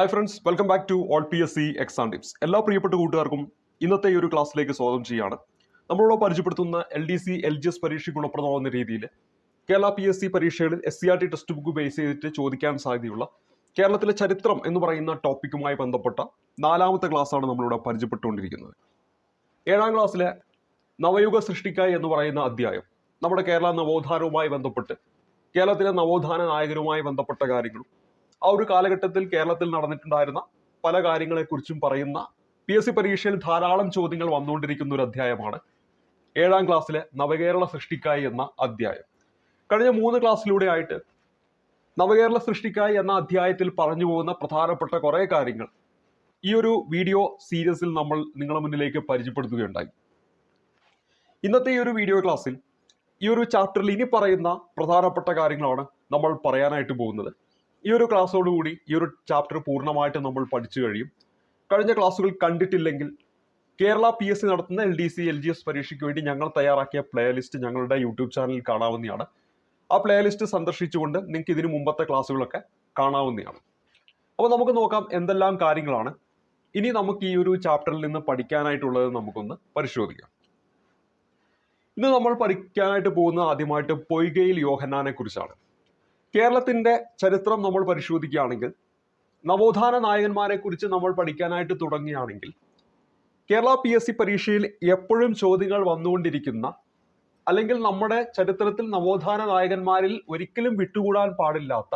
Hi friends welcome back to all P S C exam tips എല്ലാ പ്രിയപ്പെട്ട കൂട്ടുകാർക്കും ഇന്നത്തെ ഈ ഒരു ക്ലാസ്സിലേക്ക് സ്വാഗതം ചെയ്യുകയാണ്. നമ്മളോട് പരിചയപ്പെടുത്തുന്ന L D C L G S പരീക്ഷയ്ക്ക് ഗുണപ്രദമാകുന്ന രീതിയിൽ കേരള പി എസ് സി പരീക്ഷകളിൽ S C R T text book base ചെയ്തിട്ട് ചോദിക്കാൻ സാധ്യതയുള്ള കേരളത്തിലെ ചരിത്രം എന്ന് പറയുന്ന ടോപ്പിക്കുമായി ബന്ധപ്പെട്ട നാലാമത്തെ ക്ലാസ്സാണ് നമ്മളിവിടെ പരിചയപ്പെട്ടുകൊണ്ടിരിക്കുന്നത്. ഏഴാം ക്ലാസ്സിലെ നവയുഗ സൃഷ്ടിക്കായി എന്ന് പറയുന്ന അധ്യായം നമ്മുടെ കേരള നവോത്ഥാനവുമായി ബന്ധപ്പെട്ട് കേരളത്തിലെ നവോത്ഥാന നായകരുമായി ബന്ധപ്പെട്ട കാര്യങ്ങളും ആ ഒരു കാലഘട്ടത്തിൽ കേരളത്തിൽ നടന്നിട്ടുണ്ടായിരുന്ന പല കാര്യങ്ങളെക്കുറിച്ചും പറയുന്ന പി എസ് സി പരീക്ഷയിൽ ധാരാളം ചോദ്യങ്ങൾ വന്നുകൊണ്ടിരിക്കുന്ന ഒരു അധ്യായമാണ് ഏഴാം ക്ലാസ്സിലെ നവകേരള സൃഷ്ടിക്കായി എന്ന അധ്യായം. കഴിഞ്ഞ മൂന്ന് ക്ലാസ്സിലൂടെ ആയിട്ട് നവകേരള സൃഷ്ടിക്കായി എന്ന അധ്യായത്തിൽ പറഞ്ഞു പോകുന്ന പ്രധാനപ്പെട്ട കുറേ കാര്യങ്ങൾ ഈ ഒരു വീഡിയോ സീരീസിൽ നമ്മൾ നിങ്ങളുടെ മുന്നിലേക്ക് പരിചയപ്പെടുത്തുകയുണ്ടായി. ഇന്നത്തെ ഈ ഒരു വീഡിയോ ക്ലാസ്സിൽ ഈ ഒരു ചാപ്റ്ററിൽ ഇനി പറയുന്ന പ്രധാനപ്പെട്ട കാര്യങ്ങളാണ് നമ്മൾ പറയാനായിട്ട് പോകുന്നത്. ഈ ഒരു കൂടി ഈ ഒരു ചാപ്റ്റർ പൂർണമായിട്ട് നമ്മൾ പഠിച്ചു കഴിയും. കഴിഞ്ഞ ക്ലാസ്സുകൾ കണ്ടിട്ടില്ലെങ്കിൽ കേരള പി എസ് സി നടത്തുന്ന L D C L G S പരീക്ഷയ്ക്ക് വേണ്ടി ഞങ്ങൾ തയ്യാറാക്കിയ പ്ലേലിസ്റ്റ് ഞങ്ങളുടെ യൂട്യൂബ് ചാനലിൽ കാണാവുന്നതാണ്. ആ പ്ലേലിസ്റ്റ് സന്ദർശിച്ചുകൊണ്ട് നിങ്ങൾക്ക് ഇതിനു മുമ്പത്തെ ക്ലാസ്സുകളൊക്കെ കാണാവുന്നതാണ്. അപ്പോൾ നമുക്ക് നോക്കാം എന്തെല്ലാം കാര്യങ്ങളാണ്. ഇനി നമുക്ക് ഈ ഒരു ചാപ്റ്ററിൽ നിന്ന് പഠിക്കാനായിട്ടുള്ളത് നമുക്കൊന്ന് പരിശോധിക്കാം. ഇന്ന് നമ്മൾ പഠിക്കാനായിട്ട് പോകുന്ന ആദ്യമായിട്ട് പൊയ്കയിൽ യോഹന്നാനെ കുറിച്ചാണ് കേരളത്തിന്റെ ചരിത്രം നമ്മൾ പരിശോധിക്കുകയാണെങ്കിൽ നവോത്ഥാന നായകന്മാരെ കുറിച്ച് നമ്മൾ പഠിക്കാനായിട്ട് തുടങ്ങുകയാണെങ്കിൽ കേരള പി എസ് സി പരീക്ഷയിൽ എപ്പോഴും ചോദ്യങ്ങൾ വന്നുകൊണ്ടിരിക്കുന്ന അല്ലെങ്കിൽ നമ്മുടെ ചരിത്രത്തിൽ നവോത്ഥാന നായകന്മാരിൽ ഒരിക്കലും വിട്ടുകൂടാൻ പാടില്ലാത്ത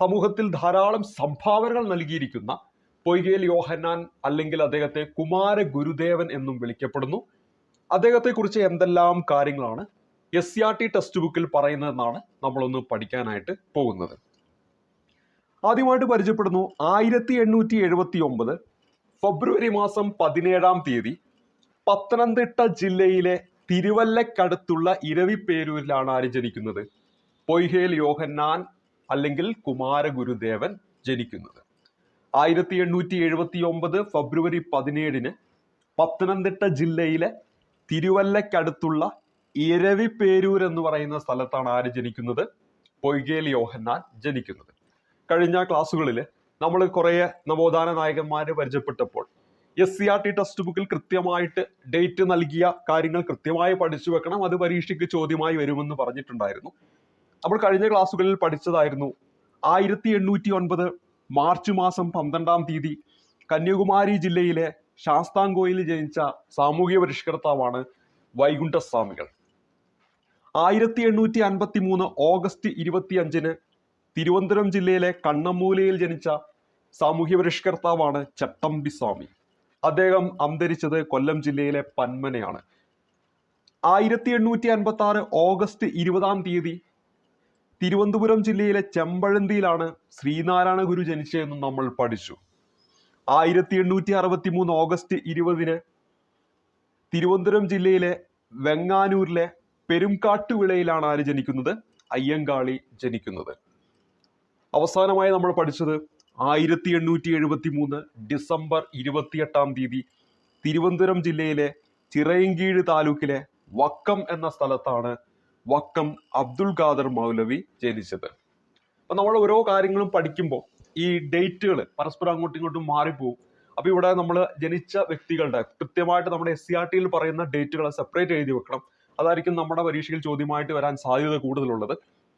സമൂഹത്തിൽ ധാരാളം സംഭാവനകൾ നൽകിയിരിക്കുന്ന പൊയ്കേൽ യോഹന്നാൻ അല്ലെങ്കിൽ അദ്ദേഹത്തെ കുമാര ഗുരുദേവൻ എന്നും വിളിക്കപ്പെടുന്നു. അദ്ദേഹത്തെക്കുറിച്ച് എന്തെല്ലാം കാര്യങ്ങളാണ് S C R T text ബുക്കിൽ പറയുന്നതെന്നാണ് നമ്മളൊന്ന് പഠിക്കാനായിട്ട് പോകുന്നത്. ആദ്യമായിട്ട് പരിചയപ്പെടുന്നു ആയിരത്തി എണ്ണൂറ്റി എഴുപത്തി ഒമ്പത് ഫെബ്രുവരി മാസം പതിനേഴാം തീയതി പത്തനംതിട്ട ജില്ലയിലെ തിരുവല്ലക്കടുത്തുള്ള ഇരവിപ്പേരൂരിലാണ് ആര് ജനിക്കുന്നത്? പൊയ്ഹേൽ യോഹന്നാൻ അല്ലെങ്കിൽ കുമാരഗുരുദേവൻ ജനിക്കുന്നത്. ആയിരത്തി എണ്ണൂറ്റി എഴുപത്തി ഒമ്പത് ഫെബ്രുവരി പതിനേഴിന് പത്തനംതിട്ട ജില്ലയിലെ തിരുവല്ലക്കടുത്തുള്ള ഇരവിപ്പേരൂർ എന്ന് പറയുന്ന സ്ഥലത്താണ് ആര് ജനിക്കുന്നത്? പൊയ്കേൽ യോഹന്നാൻ ജനിക്കുന്നത്. കഴിഞ്ഞ ക്ലാസ്സുകളിൽ നമ്മൾ കുറേ നവോത്ഥാന നായകന്മാരെ പരിചയപ്പെട്ടപ്പോൾ S C R T text ബുക്കിൽ കൃത്യമായിട്ട് ഡേറ്റ് നൽകിയ കാര്യങ്ങൾ കൃത്യമായി പഠിച്ചു വെക്കണം അത് പരീക്ഷയ്ക്ക് ചോദ്യമായി വരുമെന്ന് പറഞ്ഞിട്ടുണ്ടായിരുന്നു. നമ്മൾ കഴിഞ്ഞ ക്ലാസ്സുകളിൽ പഠിച്ചതായിരുന്നു ആയിരത്തി എണ്ണൂറ്റി ഒൻപത് മാർച്ച് മാസം പന്ത്രണ്ടാം തീയതി കന്യാകുമാരി ജില്ലയിലെ ശാസ്താംകോയിൽ ജനിച്ച സാമൂഹ്യ പരിഷ്കർത്താവാണ് വൈകുണ്ഠസ്വാമികൾ. ആയിരത്തി എണ്ണൂറ്റി അൻപത്തി മൂന്ന് ഓഗസ്റ്റ് ഇരുപത്തി അഞ്ചിന് തിരുവനന്തപുരം ജില്ലയിലെ കണ്ണമൂലയിൽ ജനിച്ച സാമൂഹ്യ പരിഷ്കർത്താവാണ് ചട്ടമ്പി സ്വാമി അദ്ദേഹം അന്തരിച്ചത് കൊല്ലം ജില്ലയിലെ പന്മനയാണ്. ആയിരത്തി എണ്ണൂറ്റി അൻപത്തി ആറ് ഓഗസ്റ്റ് ഇരുപതാം തീയതി തിരുവനന്തപുരം ജില്ലയിലെ ചെമ്പഴന്തിയിലാണ് ശ്രീനാരായണ ഗുരു ജനിച്ചതെന്ന് നമ്മൾ പഠിച്ചു. ആയിരത്തി എണ്ണൂറ്റി അറുപത്തി മൂന്ന് ഓഗസ്റ്റ് ഇരുപതിന് തിരുവനന്തപുരം ജില്ലയിലെ വെങ്ങാനൂരിലെ പെരുംകാട്ടുവിളയിലാണ് ആര് ജനിക്കുന്നത്? അയ്യങ്കാളി ജനിക്കുന്നത്. അവസാനമായി നമ്മൾ പഠിച്ചത് ആയിരത്തി എണ്ണൂറ്റി എഴുപത്തി മൂന്ന് ഡിസംബർ ഇരുപത്തിയെട്ടാം തീയതി തിരുവനന്തപുരം ജില്ലയിലെ ചിറയൻകീഴ് താലൂക്കിലെ വക്കം എന്ന സ്ഥലത്താണ് വക്കം അബ്ദുൽ ഖാദർ മൗലവി ജനിച്ചത്. അപ്പൊ നമ്മൾ ഓരോ കാര്യങ്ങളും പഠിക്കുമ്പോൾ ഈ ഡേറ്റുകൾ പരസ്പരം അങ്ങോട്ടും ഇങ്ങോട്ടും മാറിപ്പോവും. അപ്പൊ ഇവിടെ നമ്മൾ ജനിച്ച വ്യക്തികളുടെ കൃത്യമായിട്ട് നമ്മുടെ എസ് സി ആർ ടിയിൽ പറയുന്ന ഡേറ്റുകൾ സെപ്പറേറ്റ് എഴുതി വെക്കണം. അതായിരിക്കും നമ്മുടെ പരീക്ഷയിൽ ചോദ്യമായിട്ട് വരാൻ സാധ്യത കൂടുതലുള്ളത്.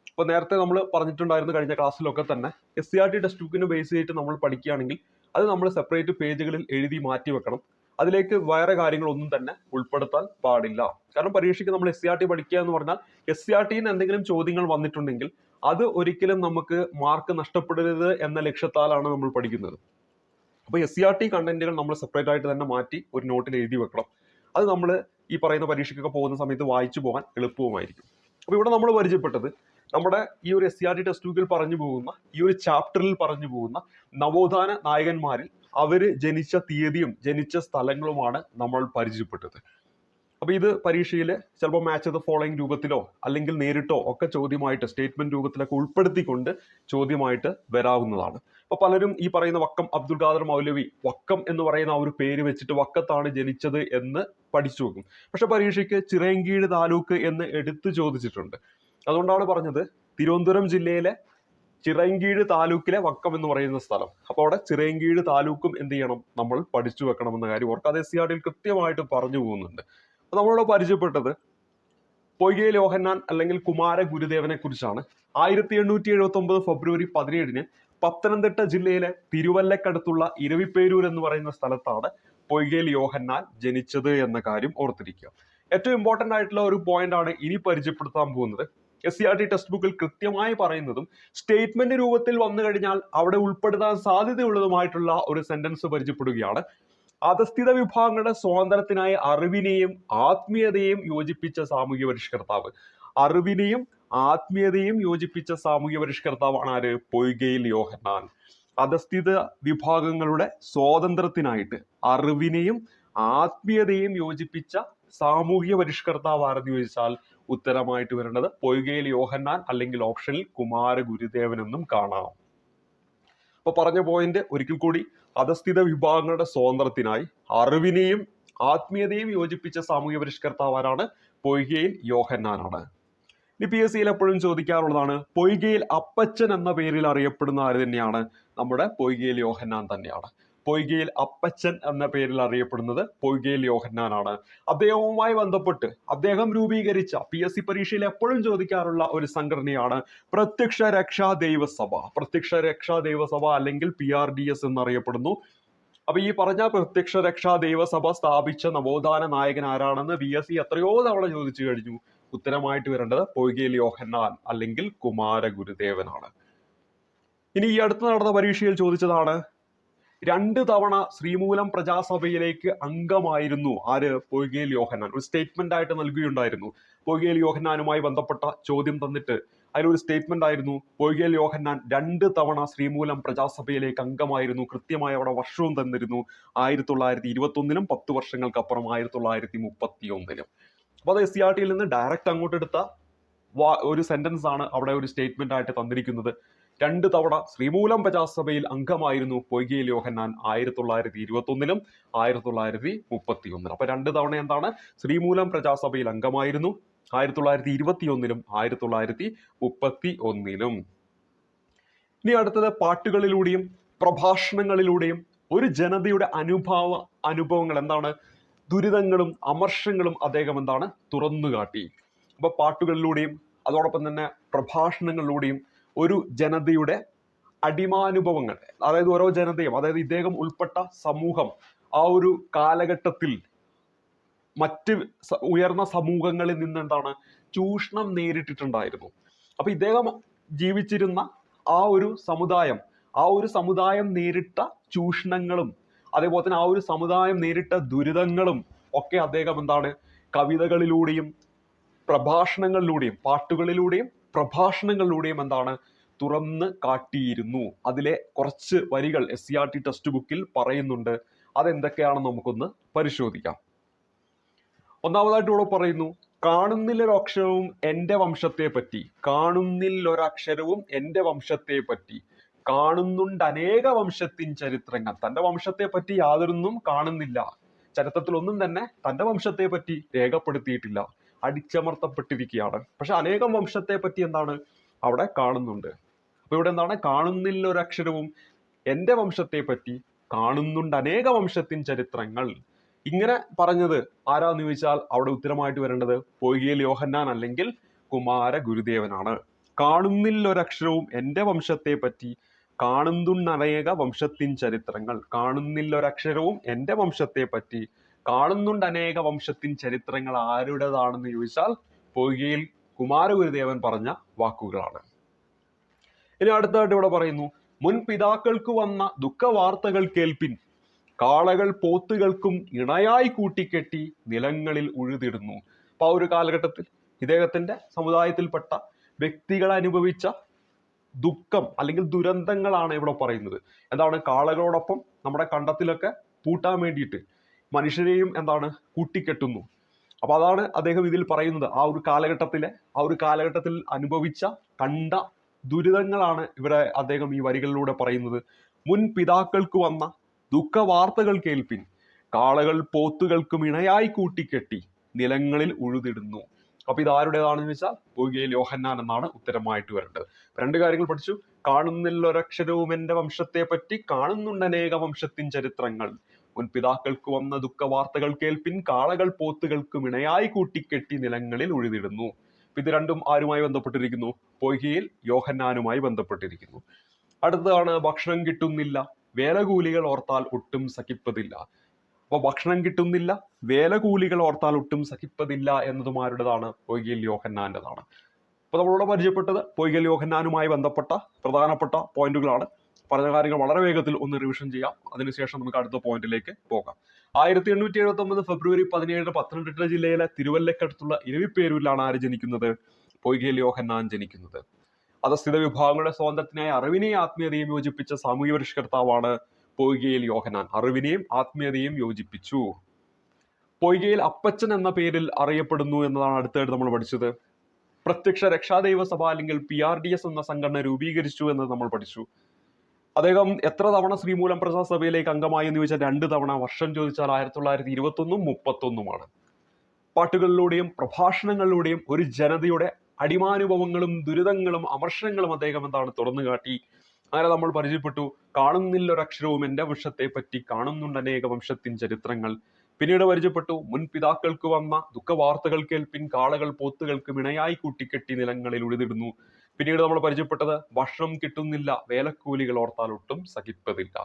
ഇപ്പോൾ നേരത്തെ നമ്മൾ പറഞ്ഞിട്ടുണ്ടായിരുന്നു കഴിഞ്ഞ ക്ലാസ്സിലൊക്കെ തന്നെ S C R T text ബുക്കിന് ബേസ് ചെയ്തിട്ട് നമ്മൾ പഠിക്കുകയാണെങ്കിൽ അത് നമ്മൾ സെപ്പറേറ്റ് പേജുകളിൽ എഴുതി മാറ്റി വെക്കണം. അതിലേക്ക് വേറെ കാര്യങ്ങളൊന്നും തന്നെ ഉൾപ്പെടുത്താൻ പാടില്ല. കാരണം പരീക്ഷയ്ക്ക് നമ്മൾ എസ് സി ആർ ടി പഠിക്കുക എന്ന് പറഞ്ഞാൽ എസ് സി ആർ ടിന്ന് എന്തെങ്കിലും ചോദ്യങ്ങൾ വന്നിട്ടുണ്ടെങ്കിൽ അത് ഒരിക്കലും നമുക്ക് മാർക്ക് നഷ്ടപ്പെടരുത് എന്ന ലക്ഷ്യത്താലാണ് നമ്മൾ പഠിക്കുന്നത്. അപ്പോൾ എസ് സി ആർ ടി കണ്ടന്റുകൾ നമ്മൾ സെപ്പറേറ്റ് ആയിട്ട് തന്നെ മാറ്റി ഒരു നോട്ടിൽ എഴുതി വെക്കണം. അത് നമ്മൾ ഈ പറയുന്ന പരീക്ഷയ്ക്കൊക്കെ പോകുന്ന സമയത്ത് വായിച്ചു പോകാൻ എളുപ്പവുമായിരിക്കും. അപ്പോൾ ഇവിടെ നമ്മൾ പരിചയപ്പെട്ടത് നമ്മുടെ ഈ ഒരു S C R T test ബുക്കിൽ പറഞ്ഞു പോകുന്ന ഈ ഒരു ചാപ്റ്ററിൽ പറഞ്ഞു പോകുന്ന നവോത്ഥാന നായകന്മാരിൽ അവർ ജനിച്ച തീയതിയും ജനിച്ച സ്ഥലങ്ങളുമാണ് നമ്മൾ പരിചയപ്പെട്ടത്. അപ്പൊ ഇത് പരീക്ഷയിൽ ചിലപ്പോൾ മാച്ച് ദ ഫോളോയിങ് രൂപത്തിലോ അല്ലെങ്കിൽ നേരിട്ടോ ഒക്കെ ചോദ്യമായിട്ട് സ്റ്റേറ്റ്മെന്റ് രൂപത്തിലൊക്കെ ഉൾപ്പെടുത്തിക്കൊണ്ട് ചോദ്യമായിട്ട് വരാവുന്നതാണ്. അപ്പോൾ പലരും ഈ പറയുന്ന വക്കം അബ്ദുൽ ഖാദർ മൗലവി വക്കം എന്ന് പറയുന്ന ആ ഒരു പേര് വെച്ചിട്ട് വക്കത്താണ് ജനിച്ചത് എന്ന് പഠിച്ചു വെക്കും. പക്ഷെ പരീക്ഷയ്ക്ക് ചിറയൻകീഴ് താലൂക്ക് എന്ന് എടുത്തു ചോദിച്ചിട്ടുണ്ട്. അതുകൊണ്ടാണ് പറഞ്ഞത് തിരുവനന്തപുരം ജില്ലയിലെ ചിറയൻകീഴ് താലൂക്കിലെ വക്കം എന്ന് പറയുന്ന സ്ഥലം. അപ്പോൾ അവിടെ ചിറയൻകീഴ് താലൂക്കും എന്ത് ചെയ്യണം? നമ്മൾ പഠിച്ചു വെക്കണമെന്ന കാര്യം ഓർക്കാതെ എസ് കൃത്യമായിട്ട് പറഞ്ഞു പോകുന്നുണ്ട്. അപ്പോൾ നമ്മളിവിടെ പരിചയപ്പെട്ടത് പൊയ്കെ ലോഹന്നാൻ അല്ലെങ്കിൽ കുമാര ഗുരുദേവനെ കുറിച്ചാണ്. ആയിരത്തി എണ്ണൂറ്റി എഴുപത്തി ഒമ്പത് ഫെബ്രുവരി പതിനേഴിന് പത്തനംതിട്ട ജില്ലയിലെ തിരുവല്ലക്കടുത്തുള്ള ഇരവിപ്പേരൂർ എന്ന് പറയുന്ന സ്ഥലത്താണ് പൊയ്കയിൽ യോഹന്നാൻ ജനിച്ചത് എന്ന കാര്യം ഓർത്തിരിക്കുക. ഏറ്റവും ഇമ്പോർട്ടന്റ് ആയിട്ടുള്ള ഒരു പോയിന്റ് ആണ് ഇനി പരിചയപ്പെടുത്താൻ പോകുന്നത്. S C R T text ബുക്കിൽ കൃത്യമായി പറയുന്നതും സ്റ്റേറ്റ്മെന്റ് രൂപത്തിൽ വന്നു കഴിഞ്ഞാൽ അവിടെ ഉൾപ്പെടുത്താൻ സാധ്യതയുള്ളതുമായിട്ടുള്ള ഒരു സെന്റൻസ് പരിചയപ്പെടുകയാണ്. അധസ്ഥിത വിഭാഗങ്ങളുടെ സ്വാതന്ത്ര്യത്തിനായി അറിവിനെയും ആത്മീയതയെയും യോജിപ്പിച്ച സാമൂഹ്യ പരിഷ്കർത്താവ്. അറിവിനെയും ആത്മീയതയും യോജിപ്പിച്ച സാമൂഹ്യ പരിഷ്കർത്താവാണ് ആര്? പൊയ്കയിൽ യോഹന്നാൻ. അധസ്ഥിത വിഭാഗങ്ങളുടെ സ്വാതന്ത്ര്യത്തിനായിട്ട് അറിവിനെയും ആത്മീയതയും യോജിപ്പിച്ച സാമൂഹ്യ പരിഷ്കർത്താവ് ആരെന്ന് ചോദിച്ചാൽ ഉത്തരമായിട്ട് വരേണ്ടത് പൊയ്കയിൽ യോഹന്നാൻ അല്ലെങ്കിൽ ഓപ്ഷനിൽ കുമാര ഗുരുദേവൻ എന്നും കാണാം. അപ്പൊ പറഞ്ഞ പോയിന്റ് ഒരിക്കൽ കൂടി അധസ്ഥിത വിഭാഗങ്ങളുടെ സ്വാതന്ത്ര്യത്തിനായി അറിവിനെയും ആത്മീയതയും യോജിപ്പിച്ച സാമൂഹ്യ പരിഷ്കർത്താവ് ആരാണ് പൊയ്കയിൽ യോഹന്നാനാണ്. ഇനി പി എസ് സിയിൽ എപ്പോഴും ചോദിക്കാറുള്ളതാണ് പൊയ്കയിൽ അപ്പച്ചൻ എന്ന പേരിൽ അറിയപ്പെടുന്ന ആര് തന്നെയാണ്? നമ്മുടെ പൊയ്കയിൽ യോഹന്നാൻ തന്നെയാണ്. പൊയ്കയിൽ അപ്പച്ചൻ എന്ന പേരിൽ അറിയപ്പെടുന്നത് പൊയ്കയിൽ യോഹന്നാനാണ്. അദ്ദേഹവുമായി ബന്ധപ്പെട്ട് അദ്ദേഹം രൂപീകരിച്ച പി എസ് സി പരീക്ഷയിൽ എപ്പോഴും ചോദിക്കാറുള്ള ഒരു സംഘടനയാണ് പ്രത്യക്ഷ രക്ഷാ ദൈവസഭ. പ്രത്യക്ഷ രക്ഷാ ദൈവസഭ അല്ലെങ്കിൽ പി ആർ ഡി എസ് എന്നറിയപ്പെടുന്നു. അപ്പൊ ഈ പറഞ്ഞ പ്രത്യക്ഷ രക്ഷാ ദൈവസഭ സ്ഥാപിച്ച നവോത്ഥാന നായകൻ ആരാണെന്ന് വി എസ് സി എത്രയോ തവണ ചോദിച്ചു കഴിഞ്ഞു. ഉത്തരമായിട്ട് വരേണ്ടത് പൊയ്കയിൽ യോഹന്നാൻ അല്ലെങ്കിൽ കുമാര ഗുരുദേവനാണ് ഇനി ഈ അടുത്ത് നടന്ന പരീക്ഷയിൽ ചോദിച്ചതാണ് രണ്ട് തവണ ശ്രീമൂലം പ്രജാസഭയിലേക്ക് അംഗമായിരുന്നു. ആര്? പൊയ്കയിൽ യോഹന്നാൻ. ഒരു സ്റ്റേറ്റ്മെന്റ് ആയിട്ട് നൽകുകയുണ്ടായിരുന്നു. പൊയ്കയിൽ യോഹന്നാനുമായി ബന്ധപ്പെട്ട ചോദ്യം തന്നിട്ട് അതിലൊരു സ്റ്റേറ്റ്മെന്റ് ആയിരുന്നു. പൊയ്കയിൽ യോഹന്നാൻ രണ്ട് തവണ ശ്രീമൂലം പ്രജാസഭയിലേക്ക് അംഗമായിരുന്നു. കൃത്യമായ അവിടെ വർഷവും തന്നിരുന്നു. ആയിരത്തി തൊള്ളായിരത്തി ഇരുപത്തി ഒന്നിനും പത്ത് വർഷങ്ങൾക്കപ്പുറം ആയിരത്തി തൊള്ളായിരത്തി മുപ്പത്തി ഒന്നിനും അപ്പൊ അത് എസ് സി ആർ ടിയിൽ നിന്ന് ഡയറക്റ്റ് അങ്ങോട്ട് എടുത്ത ഒരു സെന്റൻസ് ആണ് അവിടെ ഒരു സ്റ്റേറ്റ്മെന്റ് ആയിട്ട് തന്നിരിക്കുന്നത്. രണ്ട് തവണ ശ്രീമൂലം പ്രജാസഭയിൽ അംഗമായിരുന്നു പൊയ്കയിൽ യോഹന്നാൻ ആയിരത്തി തൊള്ളായിരത്തി ഇരുപത്തി ഒന്നിലും ആയിരത്തി തൊള്ളായിരത്തി മുപ്പത്തി ഒന്നിലും അപ്പൊ രണ്ട് തവണ എന്താണ്? ശ്രീമൂലം പ്രജാസഭയിൽ അംഗമായിരുന്നു ആയിരത്തി തൊള്ളായിരത്തി ഇരുപത്തി ഒന്നിലും ആയിരത്തി തൊള്ളായിരത്തി മുപ്പത്തി ഒന്നിലും ഇനി അടുത്തത് പാട്ടുകളിലൂടെയും പ്രഭാഷണങ്ങളിലൂടെയും ഒരു ജനതയുടെ അനുഭവ അനുഭവങ്ങൾ എന്താണ്? ദുരിതങ്ങളും അമർഷങ്ങളും അദ്ദേഹം എന്താണ്? തുറന്നു കാട്ടി അപ്പൊ പാട്ടുകളിലൂടെയും അതോടൊപ്പം തന്നെ പ്രഭാഷണങ്ങളിലൂടെയും ഒരു ജനതയുടെ അടിമാനുഭവങ്ങൾ അതായത് ഓരോ ജനതയും അതായത് ഇദ്ദേഹം ഉൾപ്പെട്ട സമൂഹം ആ ഒരു കാലഘട്ടത്തിൽ മറ്റ് ഉയർന്ന സമൂഹങ്ങളിൽ നിന്ന് എന്താണ് ചൂഷണം നേരിട്ടിട്ടുണ്ടായിരുന്നു. അപ്പൊ ഇദ്ദേഹം ജീവിച്ചിരുന്ന ആ ഒരു സമുദായം ആ ഒരു സമുദായം നേരിട്ട ചൂഷണങ്ങളും അതേപോലെ തന്നെ ആ ഒരു സമുദായം നേരിട്ട ദുരിതങ്ങളും ഒക്കെ അദ്ദേഹം എന്താണ് കവിതകളിലൂടെയും പ്രഭാഷണങ്ങളിലൂടെയും പാട്ടുകളിലൂടെയും പ്രഭാഷണങ്ങളിലൂടെയും എന്താണ് തുറന്ന് കാട്ടിയിരുന്നു. അതിലെ കുറച്ച് വരികൾ S C R T text ബുക്കിൽ പറയുന്നുണ്ട്. അതെന്തൊക്കെയാണെന്ന് നമുക്കൊന്ന് പരിശോധിക്കാം. ഒന്നാമതായിട്ട് ഇവിടെ പറയുന്നു കാണുന്നില്ലൊരക്ഷരവും എന്റെ വംശത്തെ പറ്റി കാണുന്നില്ലൊരക്ഷരവും എന്റെ വംശത്തെ പറ്റി കാണുന്നുണ്ട് അനേക വംശത്തിൻ ചരിത്രങ്ങൾ. തന്റെ വംശത്തെ പറ്റി യാതൊരൊന്നും കാണുന്നില്ല. ചരിത്രത്തിൽ ഒന്നും തന്നെ തന്റെ വംശത്തെ പറ്റി രേഖപ്പെടുത്തിയിട്ടില്ല. അടിച്ചമർത്തപ്പെട്ടിരിക്കുകയാണ്. പക്ഷെ അനേകം വംശത്തെ പറ്റി എന്താണ് അവിടെ കാണുന്നുണ്ട്. അപ്പൊ ഇവിടെ എന്താണ്? കാണുന്നില്ല ഒരു അക്ഷരവും എന്റെ വംശത്തെ പറ്റി കാണുന്നുണ്ട് അനേക വംശത്തിൻ ചരിത്രങ്ങൾ. ഇങ്ങനെ പറഞ്ഞത് ആരാന്ന് ചോദിച്ചാൽ അവിടെ ഉത്തരമായിട്ട് വരേണ്ടത് പൊയ്കിയൽ യോഹന്നാൻ അല്ലെങ്കിൽ കുമാര ഗുരുദേവനാണ്. കാണുന്നില്ല ഒരക്ഷരവും എന്റെ വംശത്തെ പറ്റി കാണുന്നുണ്ട് കാണുന്നുണ്ടനേക വംശത്തിൻ ചരിത്രങ്ങൾ. കാണുന്നില്ല ഒരക്ഷരവും എന്റെ വംശത്തെ പറ്റി കാണുന്നുണ്ട് അനേക വംശത്തിൻ ചരിത്രങ്ങൾ ആരുടേതാണെന്ന് ചോദിച്ചാൽ പൊയ്കയിൽ കുമാരഗുരുദേവൻ പറഞ്ഞ വാക്കുകളാണ്. ഇനി അടുത്തതായിട്ട് ഇവിടെ പറയുന്നു മുൻ പിതാക്കൾക്ക് വന്ന ദുഃഖവാർത്തകൾ കേൾപ്പിൻ. കാളകൾ പോത്തുകൾക്കും ഇണയായി കൂട്ടിക്കെട്ടി നിലങ്ങളിൽ ഉഴുതിടുന്നു. അപ്പൊ ആ ഒരു കാലഘട്ടത്തിൽ ഇദ്ദേഹത്തിന്റെ സമുദായത്തിൽപ്പെട്ട വ്യക്തികൾ അനുഭവിച്ച ദുഃഖം അല്ലെങ്കിൽ ദുരന്തങ്ങളാണ് ഇവിടെ പറയുന്നത്. എന്താണ്? കാളകളോടൊപ്പം നമ്മുടെ കണ്ടത്തിലൊക്കെ പൂട്ടാൻ വേണ്ടിയിട്ട് മനുഷ്യരെയും എന്താണ് കൂട്ടിക്കെട്ടുന്നു. അപ്പോൾ അതാണ് അദ്ദേഹം ഇതിൽ പറയുന്നത്. ആ ഒരു കാലഘട്ടത്തിലെ ആ ഒരു കാലഘട്ടത്തിൽ അനുഭവിച്ച കണ്ട ദുരിതങ്ങളാണ് ഇവിടെ അദ്ദേഹം ഈ വരികളിലൂടെ പറയുന്നത്. മുൻ പിതാക്കൾക്ക് വന്ന ദുഃഖവാർത്തകൾ കേൾപ്പിൻ. കാളകൾ പോത്തുകൾക്കും ഇണയായി കൂട്ടിക്കെട്ടി. നിലങ്ങളിൽ ഉഴുതിടുന്നു. അപ്പൊ ഇത് ആരുടേതാണെന്ന് വെച്ചാൽ പൊയ്കയിൽ യോഹന്നാൻ എന്നാണ് ഉത്തരമായിട്ട് വരേണ്ടത്. രണ്ട് കാര്യങ്ങൾ പഠിച്ചു. കാണുന്നില്ലൊരക്ഷരവും എന്റെ വംശത്തെ പറ്റി കാണുന്നുണ്ട് അനേക വംശത്തിൻ ചരിത്രങ്ങൾ. മുൻ പിതാക്കൾക്ക് വന്ന ദുഃഖവാർത്തകൾ കേൾപ്പിൻ കാളകൾ പോത്തുകൾക്കും ഇണയായി കൂട്ടിക്കെട്ടി നിലങ്ങളിൽ ഉഴുതിടുന്നു. ഇത് രണ്ടും ആരുമായി ബന്ധപ്പെട്ടിരിക്കുന്നു? പൊയ്കയിൽ യോഹന്നാനുമായി ബന്ധപ്പെട്ടിരിക്കുന്നു. അടുത്തതാണ് ഭക്ഷണം കിട്ടുന്നില്ല. വേലകൂലികൾ ഓർത്താൽ ഒട്ടും സഹിപ്പതില്ല. അപ്പൊ ഭക്ഷണം കിട്ടുന്നില്ല വേലകൂലികൾ ഓർത്താൽ ഒട്ടും സഹിപ്പതില്ല എന്നതും ആരുടേതാണ് പൊയ്കയിൽ യോഹന്നാന്റെതാണ്. അപ്പൊ നമ്മളിവിടെ പരിചയപ്പെട്ടത് പൊയ്കൽ യോഹന്നാനുമായി ബന്ധപ്പെട്ട പ്രധാനപ്പെട്ട പോയിന്റുകളാണ്. പറഞ്ഞ കാര്യങ്ങൾ വളരെ വേഗത്തിൽ ഒന്ന് റിവിഷൻ ചെയ്യാം. അതിനുശേഷം നമുക്ക് അടുത്ത പോയിന്റിലേക്ക് പോകാം. ആയിരത്തി എണ്ണൂറ്റി എഴുപത്തി ഒമ്പത് ഫെബ്രുവരി പതിനേഴ് പത്തനംതിട്ട ജില്ലയിലെ തിരുവല്ലക്കടുത്തുള്ള ഇരവിപ്പേരൂരിലാണ് ആര് ജനിക്കുന്നത്? പൊയ്കയിൽ യോഹന്നാൻ ജനിക്കുന്നത്. അധസ്ഥിത വിഭാഗങ്ങളുടെ സ്വാതന്ത്ര്യത്തിനായി അറിവിനെയും ആത്മീയതയും യോജിപ്പിച്ച സാമൂഹ്യ പരിഷ്കർത്താവാണ് പൊയ്കയിൽ യോഹന്നാൻ. അറിവിനെയും ആത്മീയതയും യോജിപ്പിച്ചു. പൊയ്കയിൽ അപ്പച്ചൻ എന്ന പേരിൽ അറിയപ്പെടുന്നു എന്നതാണ് അടുത്തായിട്ട് നമ്മൾ പഠിച്ചത്. പ്രത്യക്ഷ രക്ഷാദൈവ സഭ അല്ലെങ്കിൽ പി ആർ ഡി എസ് എന്ന സംഘടന രൂപീകരിച്ചു എന്ന് നമ്മൾ പഠിച്ചു. അദ്ദേഹം എത്ര തവണ ശ്രീമൂലം പ്രസാദ് സഭയിലേക്ക് അംഗമായി എന്ന് ചോദിച്ചാൽ രണ്ട് തവണ. വർഷം ചോദിച്ചാൽ ആയിരത്തി തൊള്ളായിരത്തി ഇരുപത്തൊന്നും മുപ്പത്തൊന്നുമാണ്. പാട്ടുകളിലൂടെയും പ്രഭാഷണങ്ങളിലൂടെയും ഒരു ജനതയുടെ അടിമാനുഭവങ്ങളും ദുരിതങ്ങളും അമർഷങ്ങളും അദ്ദേഹം എന്താണ് തുറന്നു കാട്ടി. അങ്ങനെ നമ്മൾ പരിചയപ്പെട്ടു. കാണുന്നില്ല ഒരക്ഷരവും എന്റെ വംശത്തെ പറ്റി കാണുന്നുണ്ട് അനേക വംശത്തിൻ ചരിത്രങ്ങൾ. പിന്നീട് പരിചയപ്പെട്ടു. മുൻ പിതാക്കൾക്ക് വന്ന ദുഃഖവാർത്തകൾ കേൾപ്പിൻ കാളകൾ പോത്തുകൾക്ക് ഇണയായി കൂട്ടിക്കെട്ടി നിലങ്ങളിൽ ഉഴുതിടുന്നു. പിന്നീട് നമ്മൾ പരിചയപ്പെട്ടത് ഭക്ഷണം കിട്ടുന്നില്ല വേലക്കൂലികൾ ഓർത്താൽ ഒട്ടും സഹിപ്പതില്ല.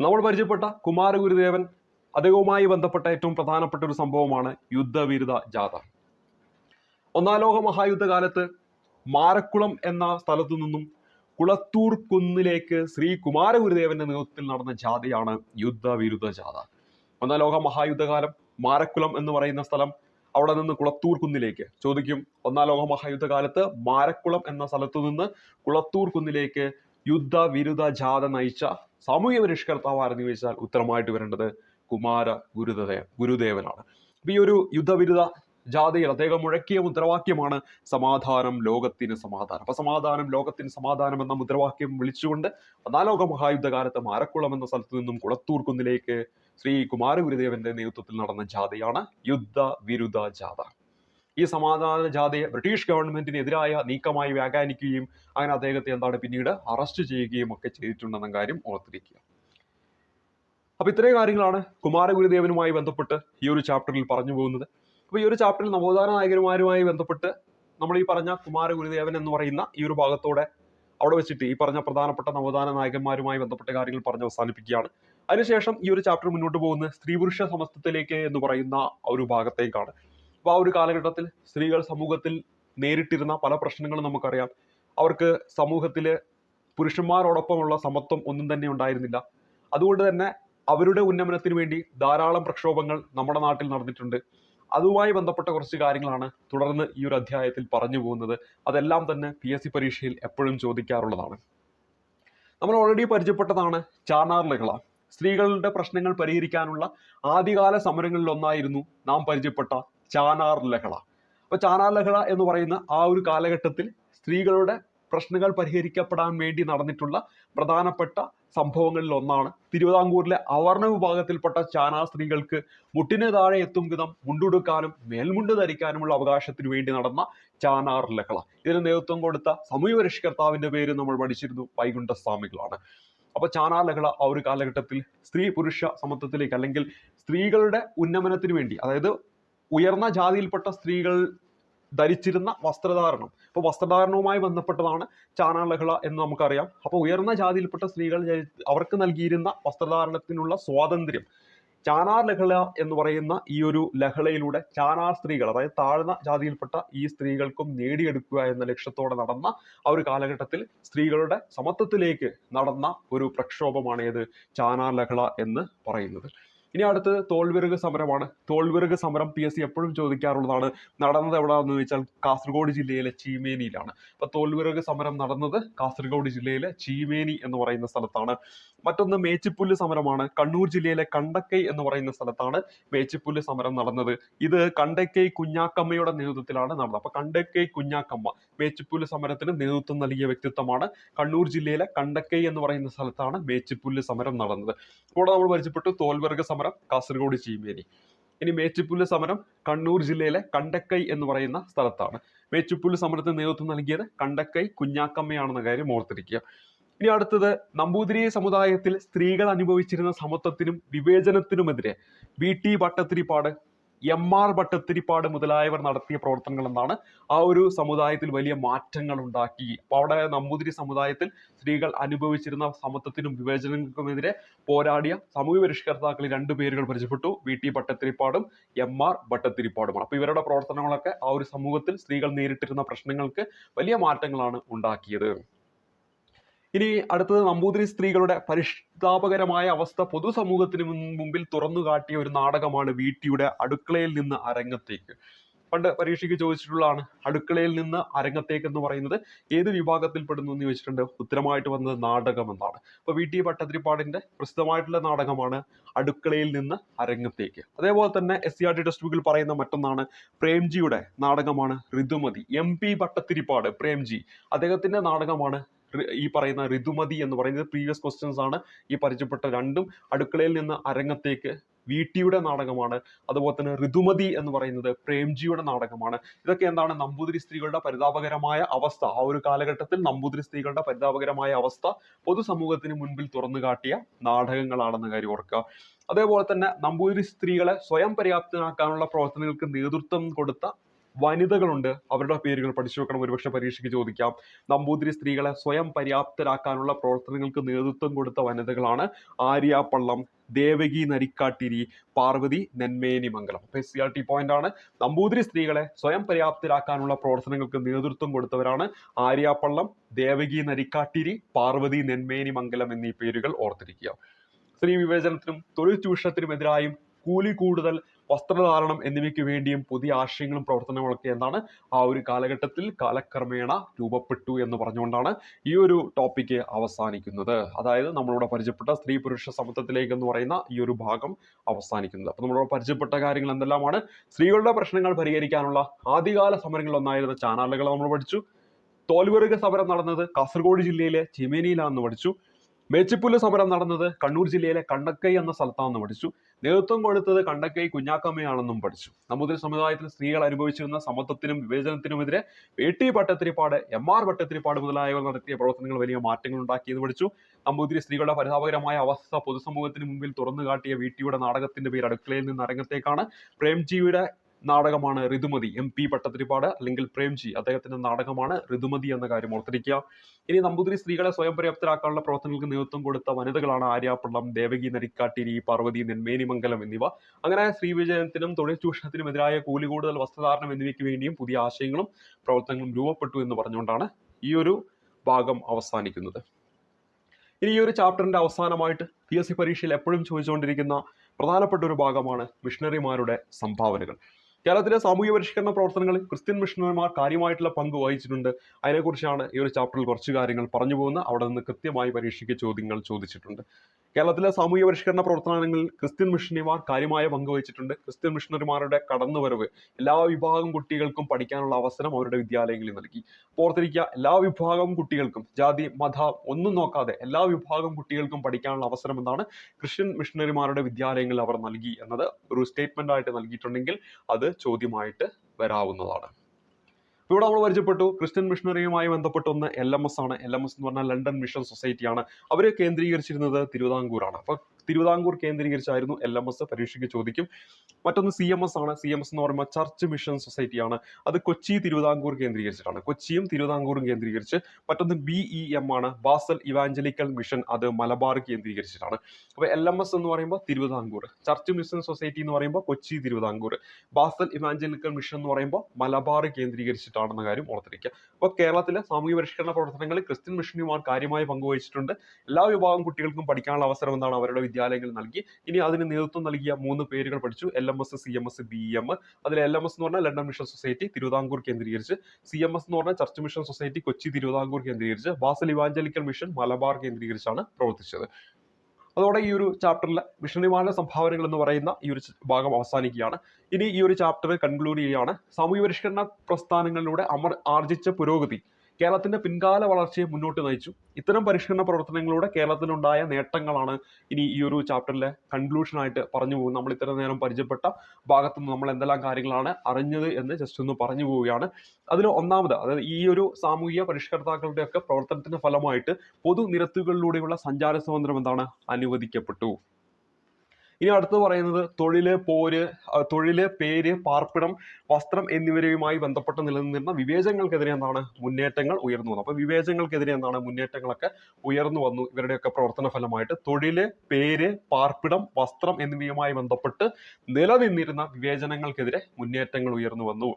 നമ്മൾ പരിചയപ്പെട്ട കുമാരഗുരുദേവൻ അദ്ദേഹവുമായി ബന്ധപ്പെട്ട ഏറ്റവും പ്രധാനപ്പെട്ട ഒരു സംഭവമാണ് യുദ്ധവിരുദ്ധ ജാഥ. ഒന്നാം ലോക മഹായുദ്ധ കാലത്ത് മാരക്കുളം എന്ന സ്ഥലത്തു നിന്നും കുളത്തൂർ കുന്നിലേക്ക് ശ്രീ കുമാരഗുരുദേവന്റെ നേതൃത്വത്തിൽ നടന്ന ജാഥയാണ് യുദ്ധവിരുദ്ധ ജാഥ. ഒന്നാം ലോക മഹായുദ്ധകാലം മാരക്കുളം എന്ന് പറയുന്ന സ്ഥലം അവിടെ നിന്ന് കുളത്തൂർ കുന്നിലേക്ക് ചോദിക്കും ഒന്നാം ലോക മഹായുദ്ധകാലത്ത് മാരക്കുളം എന്ന സ്ഥലത്തു നിന്ന് കുളത്തൂർ കുന്നിലേക്ക് യുദ്ധ വിരുദ്ധ ജാഥ നയിച്ച സാമൂഹ്യ പരിഷ്കർത്താവ് ആരെന്ന് ചോദിച്ചാൽ ഉത്തരമായിട്ട് വരേണ്ടത് കുമാര ഗുരുദേവ ഗുരുദേവനാണ്. അപ്പൊ ഈ ഒരു യുദ്ധവിരുദ്ധ ജാഥയിൽ അദ്ദേഹം മുഴക്കിയ മുദ്രാവാക്യമാണ് സമാധാനം ലോകത്തിന് സമാധാനം. അപ്പൊ സമാധാനം ലോകത്തിന് സമാധാനം എന്ന മുദ്രാവാക്യം വിളിച്ചുകൊണ്ട് ഒന്നാം ലോക മഹായുദ്ധകാലത്ത് മാരക്കുളം എന്ന സ്ഥലത്തു നിന്നും കുളത്തൂർ കുന്നിലേക്ക് ശ്രീ കുമാരഗുരുദേവന്റെ നേതൃത്വത്തിൽ നടന്ന ജാഥയാണ് യുദ്ധ വിരുദ്ധ ജാഥ. ഈ സമാധാന ജാഥയെ ബ്രിട്ടീഷ് ഗവൺമെന്റിനെതിരായ നീക്കമായി വ്യാഖ്യാനിക്കുകയും അങ്ങനെ അദ്ദേഹത്തെ എന്താണ് പിന്നീട് അറസ്റ്റ് ചെയ്യുകയും ഒക്കെ ചെയ്തിട്ടുണ്ടെന്ന കാര്യം ഓർത്തിരിക്കുക. അപ്പൊ ഇത്രയും കാര്യങ്ങളാണ് കുമാരഗുരുദേവനുമായി ബന്ധപ്പെട്ട് ഈ ഒരു ചാപ്റ്ററിൽ പറഞ്ഞു പോകുന്നത്. അപ്പൊ ഈ ഒരു ചാപ്റ്ററിൽ നവോത്ഥാന നായകന്മാരുമായി ബന്ധപ്പെട്ട് നമ്മൾ ഈ പറഞ്ഞ കുമാരഗുരുദേവൻ എന്ന് പറയുന്ന ഈ ഒരു ഭാഗത്തോടെ അവിടെ വെച്ചിട്ട് ഈ പറഞ്ഞ പ്രധാനപ്പെട്ട നവോത്ഥാന നായകന്മാരുമായി ബന്ധപ്പെട്ട കാര്യങ്ങൾ പറഞ്ഞ് അവസാനിപ്പിക്കുകയാണ്. അതിനുശേഷം ഈ ഒരു ചാപ്റ്റർ മുന്നോട്ട് പോകുന്നത് സ്ത്രീ പുരുഷ സമത്വത്തിലേക്ക് എന്ന് പറയുന്ന ഒരു ഭാഗത്തേക്കാണ്. അപ്പോൾ ആ ഒരു കാലഘട്ടത്തിൽ സ്ത്രീകൾ സമൂഹത്തിൽ നേരിട്ടിരുന്ന പല പ്രശ്നങ്ങളും നമുക്കറിയാം. അവർക്ക് സമൂഹത്തിൽ പുരുഷന്മാരോടൊപ്പമുള്ള സമത്വം ഒന്നും തന്നെ ഉണ്ടായിരുന്നില്ല. അതുകൊണ്ട് തന്നെ അവരുടെ ഉന്നമനത്തിന് വേണ്ടി ധാരാളം പ്രക്ഷോഭങ്ങൾ നമ്മുടെ നാട്ടിൽ നടന്നിട്ടുണ്ട്. അതുമായി ബന്ധപ്പെട്ട കുറച്ച് കാര്യങ്ങളാണ് തുടർന്ന് ഈ ഒരു അധ്യായത്തിൽ പറഞ്ഞു പോകുന്നത്. അതെല്ലാം തന്നെ പി എസ് സി പരീക്ഷയിൽ എപ്പോഴും ചോദിക്കാറുള്ളതാണ്. നമ്മൾ ഓൾറെഡി പരിചയപ്പെട്ടതാണ് ചാനാർ ലഹള സ്ത്രീകളുടെ പ്രശ്നങ്ങൾ പരിഹരിക്കാനുള്ള ആദ്യകാല സമരങ്ങളിൽ ഒന്നായിരുന്നു നാം പരിചയപ്പെട്ട ചാനാർ ലഹള. അപ്പൊ ചാനാർ ലഹള എന്ന് പറയുന്ന ആ ഒരു കാലഘട്ടത്തിൽ സ്ത്രീകളുടെ പ്രശ്നങ്ങൾ പരിഹരിക്കപ്പെടാൻ വേണ്ടി നടന്നിട്ടുള്ള പ്രധാനപ്പെട്ട സംഭവങ്ങളിൽ ഒന്നാണ് തിരുവിതാംകൂറിലെ അവർണ വിഭാഗത്തിൽപ്പെട്ട ചാനാർ സ്ത്രീകൾക്ക് മുട്ടിന് താഴെ എത്തും വിധം മുണ്ടുടുക്കാനും മേൽമുണ്ട് ധരിക്കാനുമുള്ള അവകാശത്തിന് വേണ്ടി നടന്ന ചാനാർ ലഹള. ഇതിന് നേതൃത്വം കൊടുത്ത സമൂഹ പരിഷ്കർത്താവിന്റെ പേര് നമ്മൾ പഠിച്ചിരുന്നു വൈകുണ്ഠ സ്വാമികളാണ് അപ്പൊ ചാനാർ ലഹള ആ ഒരു കാലഘട്ടത്തിൽ സ്ത്രീ പുരുഷ സമത്വത്തിലേക്ക് അല്ലെങ്കിൽ സ്ത്രീകളുടെ ഉന്നമനത്തിന് വേണ്ടി അതായത് ഉയർന്ന ജാതിയിൽപ്പെട്ട സ്ത്രീകൾ ധരിച്ചിരുന്ന വസ്ത്രധാരണം. അപ്പോൾ വസ്ത്രധാരണവുമായി ബന്ധപ്പെട്ടതാണ് ചാനാർ ലഹള എന്ന് നമുക്കറിയാം. അപ്പോൾ ഉയർന്ന ജാതിയിൽപ്പെട്ട സ്ത്രീകൾ അവർക്ക് നൽകിയിരുന്ന വസ്ത്രധാരണത്തിനുള്ള സ്വാതന്ത്ര്യം. ചാനാർ ലഹള എന്ന് പറയുന്ന ഈ ഒരു ലഹളയിലൂടെ ചാനാർ സ്ത്രീകൾ അതായത് താഴ്ന്ന ജാതിയിൽപ്പെട്ട ഈ സ്ത്രീകൾക്കും നേടിയെടുക്കുക എന്ന ലക്ഷ്യത്തോടെ നടന്ന ആ ഒരു കാലഘട്ടത്തിൽ സ്ത്രീകളുടെ സമത്വത്തിലേക്ക് നടന്ന ഒരു പ്രക്ഷോഭമാണ് ഏത് ചാനാർ ലഹള എന്ന് പറയുന്നത്. ഇനി അടുത്തത് തോൽവിറക് സമരമാണ്. തോൽവിറക് സമരം പി എസ് സി എപ്പോഴും ചോദിക്കാറുള്ളതാണ് നടന്നത് എവിടെയാണെന്ന് ചോദിച്ചാൽ കാസർഗോഡ് ജില്ലയിലെ ചീമേനിയിലാണ്. അപ്പൊ തോൽവിറക് സമരം നടന്നത് കാസർഗോഡ് ജില്ലയിലെ ചീമേനി എന്ന് പറയുന്ന സ്ഥലത്താണ്. മറ്റൊന്ന് മേച്ചിപ്പുല്ല് സമരമാണ് കണ്ണൂർ ജില്ലയിലെ കണ്ടക്കൈ എന്ന് പറയുന്ന സ്ഥലത്താണ് മേച്ചിപ്പുല്ല് സമരം നടന്നത്. ഇത് കണ്ടക്കൈ കുഞ്ഞാക്കമ്മയുടെ നേതൃത്വത്തിലാണ് നടന്നത്. അപ്പൊ കണ്ടക്കൈ കുഞ്ഞാക്കമ്മ മേച്ചിപ്പുല്ല് സമരത്തിന് നേതൃത്വം നൽകിയ വ്യക്തിത്വമാണ്. കണ്ണൂർ ജില്ലയിലെ കണ്ടക്കൈ എന്ന് പറയുന്ന സ്ഥലത്താണ് മേച്ചിപ്പുല്ല് സമരം നടന്നത്. കൂടെ നമ്മൾ പരിചയപ്പെട്ടു തോൽവർഗ സമരം കാസർഗോഡ് ചീമേനി. ഇനി മേച്ചിപ്പുല്ല് സമരം കണ്ണൂർ ജില്ലയിലെ കണ്ടക്കൈ എന്ന് പറയുന്ന സ്ഥലത്താണ്. മേച്ചിപ്പുല്ല് സമരത്തിന് നേതൃത്വം നൽകിയത് കണ്ടക്കൈ കുഞ്ഞാക്കമ്മയാണെന്ന കാര്യം ഓർത്തിരിക്കുക. ഇനി അടുത്തത് നമ്പൂതിരി സമുദായത്തിൽ സ്ത്രീകൾ അനുഭവിച്ചിരുന്ന സമത്വത്തിനും വിവേചനത്തിനുമെതിരെ V T Bhattathiripad M R Bhattathiripad മുതലായവർ നടത്തിയ പ്രവർത്തനങ്ങൾ എന്താണ് ആ ഒരു സമുദായത്തിൽ വലിയ മാറ്റങ്ങൾ ഉണ്ടാക്കി അപ്പൊ അവിടെ നമ്പൂതിരി സമുദായത്തിൽ സ്ത്രീകൾ അനുഭവിച്ചിരുന്ന സമത്വത്തിനും വിവേചനങ്ങൾക്കുമെതിരെ പോരാടിയ സാമൂഹ്യ പരിഷ്കർത്താക്കളിൽ രണ്ട് പേരുകൾ പരിചയപ്പെട്ടു. വി ടി ഭട്ടത്തിരിപ്പാടും എം ആർ ഭട്ടത്തിരിപ്പാടുമാണ് അപ്പൊ ഇവരുടെ പ്രവർത്തനങ്ങളൊക്കെ ആ ഒരു സമൂഹത്തിൽ സ്ത്രീകൾ നേരിട്ടിരുന്ന പ്രശ്നങ്ങൾക്ക് വലിയ മാറ്റങ്ങളാണ് ഉണ്ടാക്കിയത്. ഇനി അടുത്തത് നമ്പൂതിരി സ്ത്രീകളുടെ പരിഷ്താപകരമായ അവസ്ഥ പൊതുസമൂഹത്തിന് മുമ്പിൽ തുറന്നു കാട്ടിയ ഒരു നാടകമാണ് വീട്ടിയുടെ അടുക്കളയിൽ നിന്ന് അരങ്ങത്തേക്ക്. പണ്ട് പരീക്ഷയ്ക്ക് ചോദിച്ചിട്ടുള്ളതാണ് അടുക്കളയിൽ നിന്ന് അരങ്ങത്തേക്ക് എന്ന് പറയുന്നത് ഏത് വിഭാഗത്തിൽ പെടുന്നു എന്ന് ചോദിച്ചിട്ടുണ്ട്. ഉത്തരമായിട്ട് വന്നത് നാടകം എന്നാണ്. അപ്പൊ വി ടി ഭട്ടതിരിപ്പാടിന്റെ പ്രസിദ്ധമായിട്ടുള്ള നാടകമാണ് അടുക്കളയിൽ നിന്ന് അരങ്ങത്തേക്ക്. അതേപോലെ തന്നെ S C R T text ബുക്കിൽ പറയുന്ന മറ്റൊന്നാണ് പ്രേംജിയുടെ നാടകമാണ് ഋതുമതി. M P Bhattathiripad Premji. അദ്ദേഹത്തിന്റെ നാടകമാണ് ഈ പറയുന്ന ഋതുമതി എന്ന് പറയുന്നത് പ്രീവിയസ് ക്വസ്റ്റ്യൻസ് ആണ്. ഈ പരിചയപ്പെട്ട രണ്ടും അടുക്കളയിൽ നിന്ന് അരങ്ങത്തേക്ക് വീട്ടിയുടെ നാടകമാണ്. അതുപോലെ തന്നെ ഋതുമതി എന്ന് പറയുന്നത് പ്രേംജിയുടെ നാടകമാണ്. ഇതൊക്കെ എന്താണ് നമ്പൂതിരി സ്ത്രീകളുടെ പരിതാപകരമായ അവസ്ഥ? ആ ഒരു കാലഘട്ടത്തിൽ നമ്പൂതിരി സ്ത്രീകളുടെ പരിതാപകരമായ അവസ്ഥ പൊതുസമൂഹത്തിന് മുൻപിൽ തുറന്നു കാട്ടിയ നാടകങ്ങളാണെന്ന കാര്യം ഓർക്കുക. അതേപോലെ തന്നെ നമ്പൂതിരി സ്ത്രീകളെ സ്വയം പര്യാപ്തനാക്കാനുള്ള പ്രവർത്തനങ്ങൾക്ക് നേതൃത്വം കൊടുത്ത വനിതകളുണ്ട്. അവരുടെ പേരുകൾ പഠിച്ചു വെക്കണം ഒരുപക്ഷെ പരീക്ഷയ്ക്ക് ചോദിക്കാം. നമ്പൂതിരി സ്ത്രീകളെ സ്വയം പര്യാപ്തരാക്കാനുള്ള പ്രവർത്തനങ്ങൾക്ക് നേതൃത്വം കൊടുത്ത വനിതകളാണ് ആര്യ പള്ളം ദേവകി നരിക്കാട്ടിരി പാർവതി നെന്മേനി മംഗളം അപ്പൊ എസ് ആർ ടി പോയിന്റ് ആണ്. നമ്പൂതിരി സ്ത്രീകളെ സ്വയം പര്യാപ്തരാക്കാനുള്ള പ്രവർത്തനങ്ങൾക്ക് നേതൃത്വം കൊടുത്തവരാണ് ആര്യാപ്പള്ളം ദേവകി നരിക്കാട്ടിരി പാർവതി നെന്മേനി മംഗളം എന്നീ പേരുകൾ ഓർത്തിരിക്കുക. സ്ത്രീ വിവേചനത്തിനും തൊഴിൽ ചൂഷണത്തിനുമെതിരായും കൂലി കൂടുതൽ വസ്ത്രധാരണം എന്നിവയ്ക്ക് വേണ്ടിയും പുതിയ ആശയങ്ങളും പ്രവർത്തനങ്ങളൊക്കെ എന്താണ് ആ ഒരു കാലഘട്ടത്തിൽ കാലക്രമേണ രൂപപ്പെട്ടു എന്ന് പറഞ്ഞുകൊണ്ടാണ് ഈ ഒരു ടോപ്പിക്ക് അവസാനിക്കുന്നത്. അതായത് നമ്മളിവിടെ പരിചയപ്പെട്ട സ്ത്രീ പുരുഷ സമത്വത്തിലേക്ക് എന്ന് പറയുന്ന ഈ ഒരു ഭാഗം അവസാനിക്കുന്നത്. നമ്മൾ നമ്മളിവിടെ പരിചയപ്പെട്ട കാര്യങ്ങൾ എന്തെല്ലാമാണ്? സ്ത്രീകളുടെ പ്രശ്നങ്ങൾ പരിഹരിക്കാനുള്ള ആദ്യകാല സമരങ്ങളിൽ ഒന്നായിരുന്ന ചാനലുകൾ നമ്മൾ പഠിച്ചു. തോൽവെറുക സമരം നടന്നത് കാസർഗോഡ് ജില്ലയിലെ ചിമേനിയിലാണെന്ന് പഠിച്ചു. മേച്ചിപ്പുല്ല് സമരം നടന്നത് കണ്ണൂർ ജില്ലയിലെ കണ്ടക്കൈ എന്ന സ്ഥലത്താണെന്ന് പഠിച്ചു. നേതൃത്വം കൊടുത്തത് കണ്ടക്കൈ കുഞ്ഞാക്കമ്മയാണെന്നും പഠിച്ചു. നമ്പൂതിരി സമുദായത്തിൽ സ്ത്രീകൾ അനുഭവിച്ചിരുന്ന സമത്വത്തിനും വിവേചനത്തിനുമെതിരെ V T Bhattathiripad M R Bhattathiripad മുതലായവർ നടത്തിയ പ്രവർത്തനങ്ങൾ വലിയ മാറ്റങ്ങൾ ഉണ്ടാക്കിയെന്ന് പഠിച്ചു. നമ്പൂതിരി സ്ത്രീകളുടെ പരിതാപകരമായ അവസ്ഥ പൊതുസമൂഹത്തിന് മുമ്പിൽ തുറന്നു കാട്ടിയ വി ടിയുടെ നാടകത്തിന്റെ പേര് അടുക്കളയിൽ നിന്ന് അരങ്ങത്തേക്കാണ്. പ്രേംജിയുടെ നാടകമാണ് ഋതുമതി. എം പി ഭട്ടതിരിപ്പാട് അല്ലെങ്കിൽ പ്രേംജി അദ്ദേഹത്തിന്റെ നാടകമാണ് ഋതുമതി എന്ന കാര്യം ഓർത്തിരിക്കുക. ഇനി നമ്പൂതിരി സ്ത്രീകളെ സ്വയം പര്യാപ്തരാക്കാനുള്ള പ്രവർത്തനങ്ങൾക്ക് നേതൃത്വം കൊടുത്ത വനിതകളാണ് ആര്യാപ്പള്ളം ദേവകി നരിക്കാട്ടിരി പാർവതി നെന്മേനിമംഗലം എന്നിവ. അങ്ങനെ സ്ത്രീ വിജയത്തിനും തൊഴിൽ ചൂഷണത്തിനും എതിരായ കൂലി കൂടുതൽ വസ്ത്രധാരണം എന്നിവയ്ക്ക് വേണ്ടിയും പുതിയ ആശയങ്ങളും പ്രവർത്തനങ്ങളും രൂപപ്പെട്ടു എന്ന് പറഞ്ഞുകൊണ്ടാണ് ഈ ഒരു ഭാഗം അവസാനിക്കുന്നത്. ഇനി ഈ ഒരു ചാപ്റ്ററിന്റെ അവസാനമായിട്ട് പി എസ് സി പരീക്ഷയിൽ എപ്പോഴും ചോദിച്ചുകൊണ്ടിരിക്കുന്ന പ്രധാനപ്പെട്ട ഒരു ഭാഗമാണ് മിഷണറിമാരുടെ സംഭാവനകൾ. കേരളത്തിലെ സാമൂഹ്യ പരിഷ്കരണ പ്രവർത്തനങ്ങളിൽ ക്രിസ്ത്യൻ മിഷണറിമാർ കാര്യമായിട്ടുള്ള പങ്ക് വഹിച്ചിട്ടുണ്ട്. അതിനെക്കുറിച്ചാണ് ഈ ഒരു ചാപ്റ്ററിൽ കുറച്ച് കാര്യങ്ങൾ പറഞ്ഞു പോകുന്നത്. അവിടെ നിന്ന് കൃത്യമായി പരീക്ഷയ്ക്ക് ചോദ്യങ്ങൾ ചോദിച്ചിട്ടുണ്ട്. കേരളത്തിലെ സാമൂഹ്യ പരിഷ്കരണ പ്രവർത്തനങ്ങളിൽ ക്രിസ്ത്യൻ മിഷണറിമാർ കാര്യമായ പങ്ക് വഹിച്ചിട്ടുണ്ട്. ക്രിസ്ത്യൻ മിഷണറിമാരുടെ കടന്നുവരവ് എല്ലാ വിഭാഗം കുട്ടികൾക്കും പഠിക്കാനുള്ള അവസരം അവരുടെ വിദ്യാലയങ്ങളിൽ നൽകി. ഓർത്തിരിക്കുക എല്ലാ വിഭാഗം കുട്ടികൾക്കും ജാതി മത ഒന്നും നോക്കാതെ എല്ലാ വിഭാഗം കുട്ടികൾക്കും പഠിക്കാനുള്ള അവസരം എന്നാണ് ക്രിസ്ത്യൻ മിഷണറിമാരുടെ വിദ്യാലയങ്ങളിൽ അവർ നൽകി എന്നത് ഒരു സ്റ്റേറ്റ്മെന്റ് ആയിട്ട് നൽകിയിട്ടുണ്ടെങ്കിൽ അത് ചോദ്യമായിട്ട് വരാവുന്നതാണ്. ഇവിടെ നമ്മൾ പരിചയപ്പെട്ടു. ക്രിസ്ത്യൻ മിഷണറിയുമായി ബന്ധപ്പെട്ട ഒന്ന് എൽ എം എസ് ആണ്. എൽ എം എസ് എന്ന് പറഞ്ഞാൽ ലണ്ടൻ മിഷൻ സൊസൈറ്റിയാണ് അവർ കേന്ദ്രീകരിച്ചിരുന്നത് തിരുവിതാംകൂറാണ്. അപ്പോൾ തിരുവിതാംകൂർ കേന്ദ്രീകരിച്ചായിരുന്നു എൽ എം എസ് പരീക്ഷയ്ക്ക് ചോദിക്കും. മറ്റൊന്ന് സി എം എസ് ആണ്. സി എം എസ് എന്ന് പറയുമ്പോൾ ചർച്ച് മിഷൻ സൊസൈറ്റിയാണ് അത് കൊച്ചി തിരുവിതാംകൂർ കേന്ദ്രീകരിച്ചിട്ടാണ്. കൊച്ചിയും തിരുവിതാംകൂറും കേന്ദ്രീകരിച്ച് മറ്റൊന്ന് ബി എം ആണ്. ബാസൽ ഇവാഞ്ചലിക്കൽ മിഷൻ അത് മലബാർ കേന്ദ്രീകരിച്ചിട്ടാണ്. അപ്പോൾ എൽ എം എസ് എന്ന് പറയുമ്പോൾ തിരുവിതാംകൂർ. ചർച്ച് മിഷൻ സൊസൈറ്റി എന്ന് പറയുമ്പോൾ Kochi Thiruvithamkoor. Basel evangelical mission എന്ന് പറയുമ്പോൾ മലബാർ കേന്ദ്രീകരിച്ചിട്ടാണെന്ന കാര്യം ഓർത്തിരിക്കുക. അപ്പോൾ കേരളത്തിലെ സാമൂഹ്യ പരിഷ്കരണ പ്രവർത്തനങ്ങളിൽ ക്രിസ്ത്യൻ മിഷനുമാർ കാര്യമായി പങ്കുവഹിച്ചിട്ടുണ്ട്. എല്ലാ വിഭാഗം കുട്ടികൾക്കും പഠിക്കാനുള്ള അവസരം എന്താണ് അവരുടെ വിദ്യാലയങ്ങളിൽ നൽകി. ഇനി അതിന് നേതൃത്വം നൽകിയ മൂന്ന് പേരുകൾ പഠിച്ചു. L M S C M S B M. അതിൽ എൽ എം എസ് എന്ന് പറഞ്ഞാൽ ലണ്ടൻ മിഷൻ സൊസൈറ്റി തിരുവിതാംകൂർ കേന്ദ്രീകരിച്ച്. സി എം എസ് എന്ന് പറഞ്ഞാൽ church mission society Kochi Thiruvithamkoor കേന്ദ്രീകരിച്ച്. ബാസൽ ഇവാഞ്ചലിക്കൽ മിഷൻ മലബാർ കേന്ദ്രീകരിച്ചാണ് പ്രവർത്തിച്ചത്. അതോടെ ഈ ഒരു ചാപ്റ്ററിലെ മിഷണറിമാരുടെ സംഭാവനകൾ എന്ന് പറയുന്ന ഈ ഒരു ഭാഗം അവസാനിക്കുകയാണ്. ഇനി ഈ ഒരു ചാപ്റ്റർ കൺക്ലൂഡ് ചെയ്യുകയാണ്. സാമൂഹ്യ പരിഷ്കരണ പ്രസ്ഥാനങ്ങളിലൂടെ അമർ ആർജിച്ച പുരോഗതി. കേരളത്തിന്റെ പിൻകാല വളർച്ചയെ മുന്നോട്ട് നയിച്ചു. ഇത്തരം പരിഷ്കരണ പ്രവർത്തനങ്ങളിലൂടെ കേരളത്തിലുണ്ടായ നേട്ടങ്ങളാണ് ഇനി ഈ ഒരു ചാപ്റ്ററിലെ കൺക്ലൂഷൻ ആയിട്ട് പറഞ്ഞു പോകുന്നത്. നമ്മൾ ഇത്ര നേരം പരിചയപ്പെട്ട ഭാഗത്തു നിന്ന് നമ്മൾ എന്തെല്ലാം കാര്യങ്ങളാണ് അറിഞ്ഞത് എന്ന് ജസ്റ്റ് ഒന്ന് പറഞ്ഞു പോവുകയാണ്. അതിൽ ഒന്നാമത് അതായത് ഈ ഒരു സാമൂഹിക പരിഷ്കർത്താക്കളുടെ ഒക്കെ പ്രവർത്തനത്തിന്റെ ഫലമായിട്ട് പൊതുനിരത്തുകളിലൂടെയുള്ള സഞ്ചാര സ്വാതന്ത്ര്യം എന്താണ്? അനുവദിക്കപ്പെട്ടു. ഇനി അടുത്ത് പറയുന്നത് തൊഴിൽ പോര് തൊഴിൽ പേര് പാർപ്പിടം വസ്ത്രം എന്നിവയുമായി ബന്ധപ്പെട്ട് നിലനിന്നിരുന്ന വിവേചനങ്ങൾക്കെതിരെ എന്താണ് മുന്നേറ്റങ്ങൾ ഉയർന്നു വന്നു. അപ്പൊ വിവേചനങ്ങൾക്കെതിരെ എന്താണ് മുന്നേറ്റങ്ങളൊക്കെ ഉയർന്നു വന്നു. ഇവരുടെയൊക്കെ പ്രവർത്തന ഫലമായിട്ട് തൊഴിൽ പേര് പാർപ്പിടം വസ്ത്രം എന്നിവയുമായി ബന്ധപ്പെട്ട് നിലനിന്നിരുന്ന വിവേചനങ്ങൾക്കെതിരെ മുന്നേറ്റങ്ങൾ ഉയർന്നു വന്നു.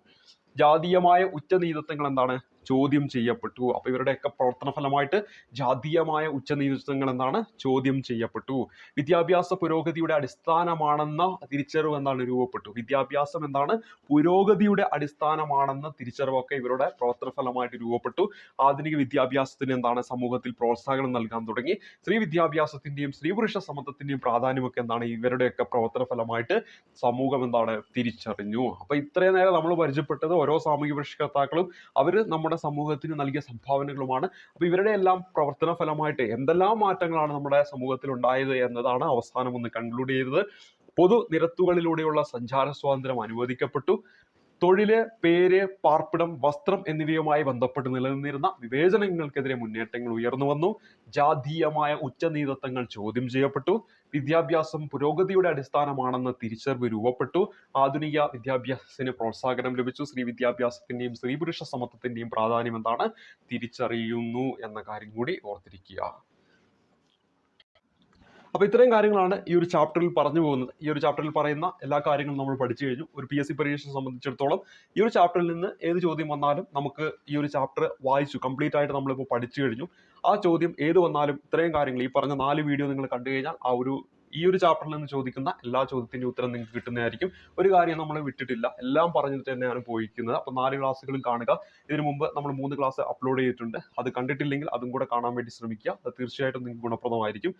ജാതീയമായ ഉച്ചനീതത്വങ്ങൾ എന്താണ് ചോദ്യം ചെയ്യപ്പെട്ടു. അപ്പൊ ഇവരുടെയൊക്കെ പ്രവർത്തന ഫലമായിട്ട് ജാതീയമായ ഉച്ചനീതത്വങ്ങൾ എന്താണ് ചോദ്യം ചെയ്യപ്പെട്ടു. വിദ്യാഭ്യാസ പുരോഗതിയുടെ അടിസ്ഥാനമാണെന്ന തിരിച്ചറിവ് എന്താണ് രൂപപ്പെട്ടു. വിദ്യാഭ്യാസം എന്താണ്? പുരോഗതിയുടെ അടിസ്ഥാനമാണെന്ന തിരിച്ചറിവൊക്കെ ഇവരുടെ പ്രവർത്തന ഫലമായിട്ട് രൂപപ്പെട്ടു. ആധുനിക വിദ്യാഭ്യാസത്തിന് എന്താണ്? സമൂഹത്തിൽ പ്രോത്സാഹനം നൽകാൻ തുടങ്ങി. സ്ത്രീ വിദ്യാഭ്യാസത്തിന്റെയും സ്ത്രീ പുരുഷ സമത്വത്തിന്റെയും പ്രാധാന്യമൊക്കെ എന്താണ്? ഇവരുടെയൊക്കെ പ്രവർത്തന ഫലമായിട്ട് സമൂഹം എന്താണ്? തിരിച്ചറിഞ്ഞു. അപ്പൊ ഇത്രയും നേരം നമ്മൾ പരിചയപ്പെട്ടത് ഓരോ സാമൂഹിക പരിഷ്കർത്താക്കളും അവർ നമ്മുടെ സമൂഹത്തിന് നൽകിയ സംഭാവനകളുമാണ്. അപ്പൊ ഇവരുടെ എല്ലാം പ്രവർത്തന ഫലമായിട്ട് എന്തെല്ലാം മാറ്റങ്ങളാണ് നമ്മുടെ സമൂഹത്തിൽ ഉണ്ടായത് എന്നതാണ് അവസാനം ഒന്ന് കൺക്ലൂഡ് ചെയ്തത്. പൊതു നിരത്തുകളിലൂടെയുള്ള സഞ്ചാര സ്വാതന്ത്ര്യം അനുവദിക്കപ്പെട്ടു. തൊഴിൽ പേര് പാർപ്പിടം വസ്ത്രം എന്നിവയുമായി ബന്ധപ്പെട്ട് നിലനിന്നിരുന്ന വിവേചനങ്ങൾക്കെതിരെ മുന്നേറ്റങ്ങൾ ഉയർന്നു വന്നു. ജാതീയമായ ഉച്ചനീതത്വങ്ങൾ ചോദ്യം ചെയ്യപ്പെട്ടു. വിദ്യാഭ്യാസം പുരോഗതിയുടെ അടിസ്ഥാനമാണെന്ന തിരിച്ചറിവ് രൂപപ്പെട്ടു. ആധുനിക വിദ്യാഭ്യാസത്തിന് പ്രോത്സാഹനം ലഭിച്ചു. സ്ത്രീ വിദ്യാഭ്യാസത്തിന്റെയും സ്ത്രീ പുരുഷ സമത്വത്തിന്റെയും പ്രാധാന്യം എന്താണ്? തിരിച്ചറിയുന്നു എന്ന കാര്യം കൂടി ഓർത്തിരിക്കുക. അപ്പൊ ഇത്രയും കാര്യങ്ങളാണ് ഈ ഒരു ചാപ്റ്ററിൽ പറഞ്ഞു പോകുന്നത്. ഈ ഒരു ചാപ്റ്ററിൽ പറയുന്ന എല്ലാ കാര്യങ്ങളും നമ്മൾ പഠിച്ചു കഴിഞ്ഞു. ഒരു പി എസ് സി പരീക്ഷയെ സംബന്ധിച്ചിടത്തോളം ഈ ഒരു ചാപ്റ്ററിൽ നിന്ന് ഏത് ചോദ്യം വന്നാലും നമുക്ക് ഈ ഒരു ചാപ്റ്റർ വായിച്ചു കംപ്ലീറ്റ് ആയിട്ട് നമ്മളിപ്പോൾ പഠിച്ചു കഴിഞ്ഞു. ആ ചോദ്യം ഏത് വന്നാലും ഇത്രയും കാര്യങ്ങൾ ഈ പറഞ്ഞ നാല് വീഡിയോ നിങ്ങൾ കണ്ടു കഴിഞ്ഞാൽ ആ ഒരു ഈ ഒരു ചാപ്റ്ററിൽ നിന്ന് ചോദിക്കുന്ന എല്ലാ ചോദ്യത്തിന്റെ ഉത്തരം നിങ്ങൾക്ക് കിട്ടുന്നതായിരിക്കും. ഒരു കാര്യം നമ്മൾ വിട്ടിട്ടില്ല. എല്ലാം പറഞ്ഞിട്ട് തന്നെയാണ് പോയിരിക്കുന്നത്. അപ്പോൾ നാല് ക്ലാസ്സുകളും കാണുക. ഇതിനു മുമ്പ് നമ്മൾ മൂന്ന് ക്ലാസ് അപ്ലോഡ് ചെയ്തിട്ടുണ്ട്. അത് കണ്ടിട്ടില്ലെങ്കിൽ അതും കൂടെ കാണാൻ വേണ്ടി ശ്രമിക്കുക. അത് തീർച്ചയായിട്ടും നിങ്ങൾക്ക് ഗുണപ്രദമായിരിക്കും.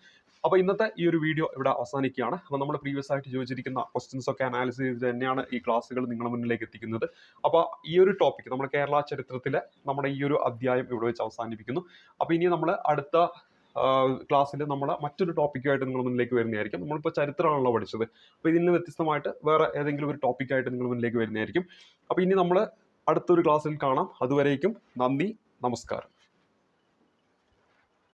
അപ്പോൾ ഇന്നത്തെ ഈ ഒരു വീഡിയോ ഇവിടെ അവസാനിക്കുകയാണ്. അപ്പോൾ നമ്മൾ പ്രീവിയസ് ആയിട്ട് ചോദിച്ചിരിക്കുന്ന ക്വസ്റ്റ്യൻസ് ഒക്കെ അനാലിസ് ചെയ്ത് തന്നെയാണ് ഈ ക്ലാസ്സുകൾ നിങ്ങളുടെ മുന്നിലേക്ക് എത്തിക്കുന്നത്. അപ്പോൾ ഈ ഒരു ടോപ്പിക് നമ്മുടെ കേരള ചരിത്രത്തിലെ നമ്മുടെ ഈ ഒരു അധ്യായം ഇവിടെ വെച്ച് അവസാനിപ്പിക്കുന്നു. അപ്പോൾ ഇനി നമ്മൾ അടുത്ത ക്ലാസ്സിൽ നമ്മുടെ മറ്റൊരു ടോപ്പിക്കുമായിട്ട് നിങ്ങളുടെ മുന്നിലേക്ക് വരുന്നതായിരിക്കും. നമ്മളിപ്പോൾ ചരിത്രമാണല്ലോ പഠിച്ചത്. അപ്പോൾ ഇതിൽ നിന്ന് വ്യത്യസ്തമായിട്ട് വേറെ ഏതെങ്കിലും ഒരു ടോപ്പിക്കായിട്ട് നിങ്ങളുടെ മുന്നിലേക്ക് വരുന്നതായിരിക്കും. അപ്പോൾ ഇനി നമ്മൾ അടുത്തൊരു ക്ലാസ്സിൽ കാണാം. അതുവരേക്കും നന്ദി നമസ്കാരം.